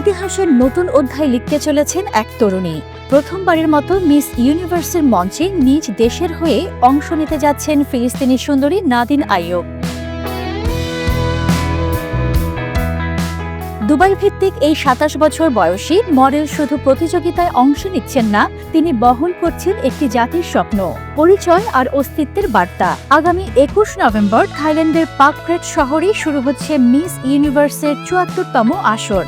ইতিহাসের নতুন অধ্যায় লিখতে চলেছেন এক তরুণী। প্রথমবারের মতো মিস ইউনিভার্সের মঞ্চে নিজ দেশের হয়ে অংশ নিতে যাচ্ছেন ফিলিস্তিনি সুন্দরী নাদিন আইয়ুব। দুবাই ভিত্তিক এই সাতাশ বছর বয়সী মডেল শুধু প্রতিযোগিতায় অংশ নিচ্ছেন না, তিনি বহন করছেন একটি জাতির স্বপ্ন, পরিচয় আর অস্তিত্বের বার্তা। আগামী একুশ নভেম্বর থাইল্যান্ডের পাকক্রেট শহরে শুরু হচ্ছে মিস ইউনিভার্সের চুয়াত্তরতম আসর।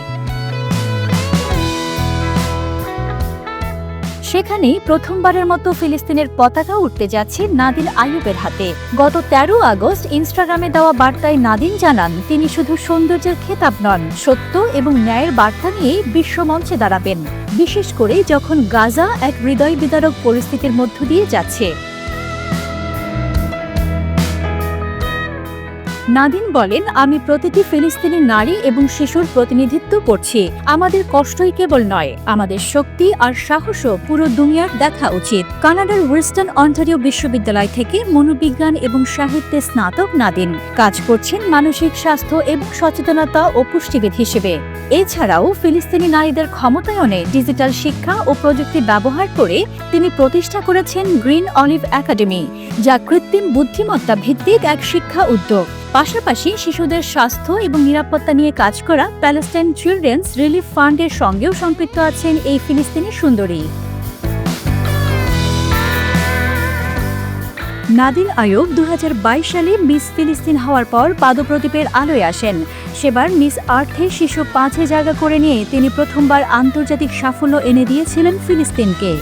সেখানেই প্রথমবারের মতো ফিলিস্তিনের পতাকা উঠতে যাচ্ছে নাদিন আয়ুবের হাতে। গত তেরো আগস্ট ইনস্টাগ্রামে দেওয়া বার্তায় নাদিন জানান, তিনি শুধু সৌন্দর্যের খেতাব নন, সত্য এবং ন্যায়ের বার্তা নিয়েই বিশ্বমঞ্চে দাঁড়াবেন। বিশেষ করে যখন গাজা এক হৃদয় বিদারক পরিস্থিতির মধ্য দিয়ে যাচ্ছে। নাদিন বলেন, আমি প্রতিটি ফিলিস্তিনি নারী এবং শিশুর প্রতিনিধিত্ব করছি। আমাদের কষ্টই কেবল নয়, আমাদের শক্তি আর সাহসও পুরো দুনিয়ার দেখা উচিত। কানাডার ওয়েস্টার্ন অন্টারিও বিশ্ববিদ্যালয় থেকে মনোবিজ্ঞান এবং সাহিত্যে স্নাতক নাদিন। কাজ করছেন মানসিক স্বাস্থ্য এবং সচেতনতা ও পুষ্টিবিদ হিসেবে। এছাড়াও ফিলিস্তিনি নারীদের ক্ষমতায়নে ডিজিটাল শিক্ষা ও প্রযুক্তি ব্যবহার করে তিনি প্রতিষ্ঠা করেছেন গ্রিন অলিভ একাডেমি, যা কৃত্রিম বুদ্ধিমত্তা ভিত্তিক এক শিক্ষা উদ্যোগ। পাশাপাশি শিশুদের স্বাস্থ্য এবং নিরাপত্তা নিয়ে কাজ করা প্যালেস্টাইন চিলড্রেন্স রিলিফ ফান্ডের সঙ্গেও সম্পৃক্ত আছেন এই ফিলিস্তিনি সুন্দরী। নাদিন আয়ুব দু সালে মিস ফিলিস্তিন হওয়ার পর পাদপ্রদীপের আলোয় আসেন। সেবার মিস আর্থে শীর্ষ পাঁচে জায়গা করে নিয়ে তিনি প্রথমবার আন্তর্জাতিক সাফল্য এনে দিয়েছিলেন ফিলিস্তিনকে।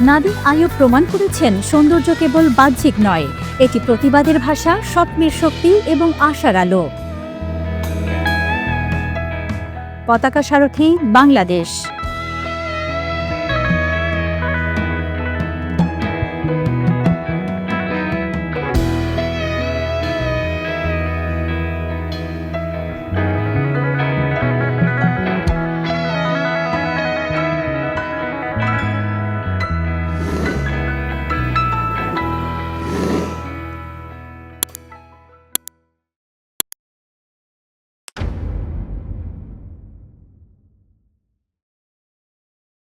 নাদিন আয়ুব প্রমাণ করেছেন, সৌন্দর্য কেবল বাহ্যিক নয়, এটি প্রতিবাদের ভাষা, স্বপ্নের শক্তি এবং আশার আলো। পতাকা সারথী, বাংলাদেশ।